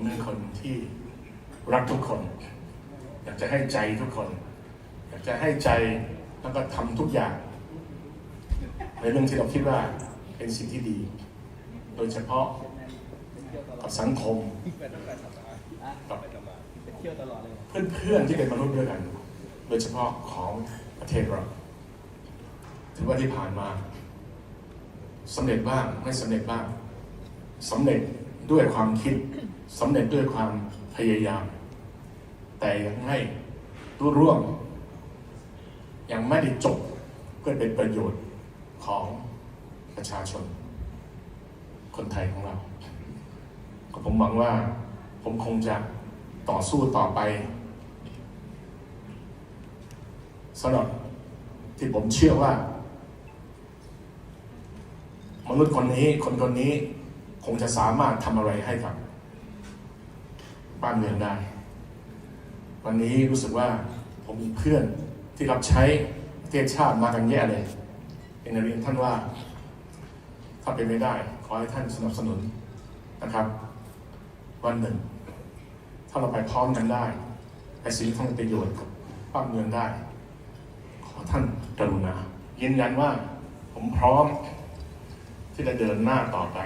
ผมเป็นคนที่รักทุกคน อยากจะให้ใจทุกคน อยากจะให้ใจแล้วก็ทำทุกอย่าง ในเรื่องที่เราคิดว่าเป็นสิ่งที่ดี โดยเฉพาะกับสังคมกับเที่อดเพื่อนๆที่เป็นมนุษย์ด้วยกัน โดยเฉพาะของประเทศเราถือว่าที่ผ่านมาสำเร็จบ้างไม่สำเร็จบ้างสำเร็จด้วยความคิด สำเร็จด้วยความพยายาม แต่ยังไม่รุ่ร่วงยังไม่ได้จบเพื่อเป็นประโยชน์ของประชาชน คนไทยของเรา ก็ผมหวังว่าผมคงจะต่อสู้ต่อไปสำหรับที่ผมเชื่อว่า มนุษย์คนนี้คนคนนี้คงจะสามารถทำอะไรให้กับ บ้านเมืองได้ วันนี้รู้สึกว่าผมมีเพื่อนที่รับใช้ประเทศชาติมากันแย่เลยเป็นเรียนท่านว่า ถ้าเป็นไม่ได้ ขอให้ท่านสนับสนุนนะครับ วันหนึ่ง ถ้าเราไปพร้อมกันได้ไปสิ่งที่ทำประโยชน์กับบ้านเมืองได้ ขอท่านกรุณายืนยันว่าผมพร้อมที่จะเดินหน้าต่อไป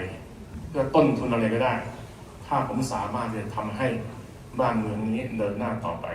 เพื่อต้นทุนอะไรก็ได้ ถ้าผมสามารถจะทำให้บ้านเมืองนี้เดินหน้าต่อไป